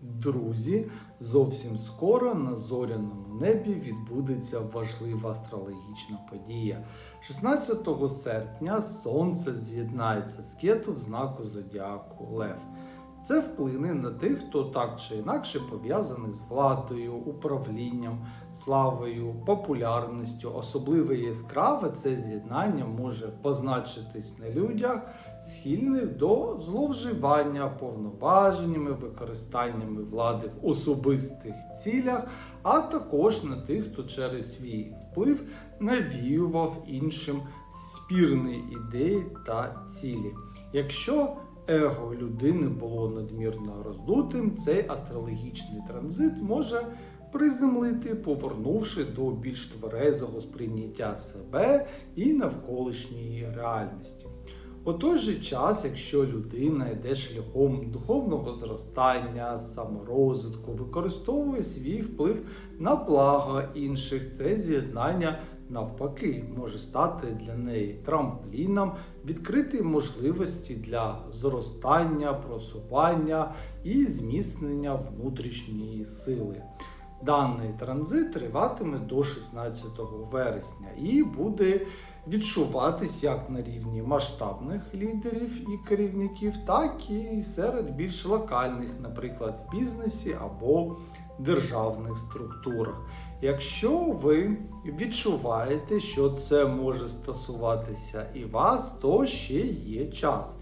Друзі, зовсім скоро на зоряному небі відбудеться важлива астрологічна подія. 16 серпня Сонце з'єднається з кету в знаку зодіаку Лев. Це вплине на тих, хто так чи інакше пов'язаний з владою, управлінням, славою, популярністю. Особливо яскраве це з'єднання може позначитись на людях, схильних до зловживання повноваженнями, використаннями влади в особистих цілях, а також на тих, хто через свій вплив навіював іншим спірні ідеї та цілі. Якщо его людини було надмірно роздутим, цей астрологічний транзит може приземлити, повернувши до більш тверезого сприйняття себе і навколишньої реальності. У той же час, якщо людина йде шляхом духовного зростання, саморозвитку, використовує свій вплив на благо інших, це з'єднання навпаки може стати для неї трампліном, відкрити можливості для зростання, просування і зміцнення внутрішньої сили. Даний транзит триватиме до 16 вересня і буде відчуватись як на рівні масштабних лідерів і керівників, так і серед більш локальних, наприклад, в бізнесі або державних структурах. Якщо ви відчуваєте, що це може стосуватися і вас, то ще є час,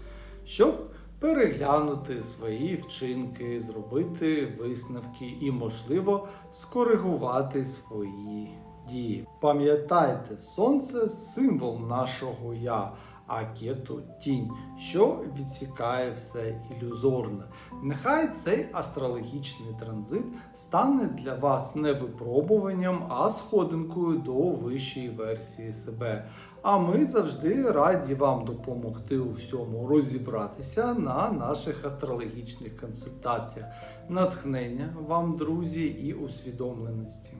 щоб переглянути свої вчинки, зробити висновки і, можливо, скоригувати свої дії. Пам'ятайте, сонце символ нашого я. А кету тінь, що відсікає все ілюзорне. Нехай цей астрологічний транзит стане для вас не випробуванням, а сходинкою до вищої версії себе. А ми завжди раді вам допомогти у всьому розібратися на наших астрологічних консультаціях. Натхнення вам, друзі, і усвідомленості.